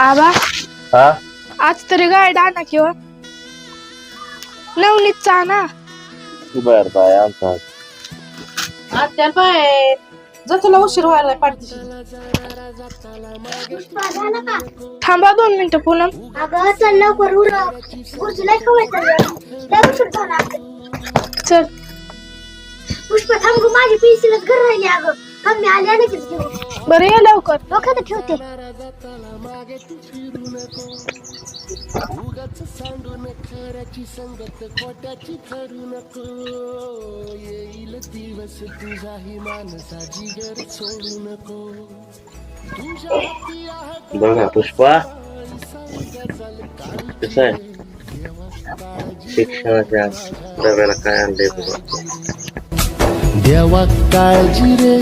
आबा हा? आज तरी गाडी आणा किंवा? नवनीतचा आणा बर बाय आमचा आत्याला बाय. जर तुला उशीर व्हायला थांबा दोन मिनिटं पूनम. अगं चल लवकर उर गुरुजीला खवायचं लय उशीर झाला. चल. पुष्प थांब गं, माझी पेन्सिलच घर राहिली अगं. थांब मी आले लगेच घेऊन. बरं ये लवकर. डोक्यात ठेवते. बघा पुष्पा. कसं आहे? शिक्षणाच्या डब्याला काय आणलंय बघा देवा काळजी रे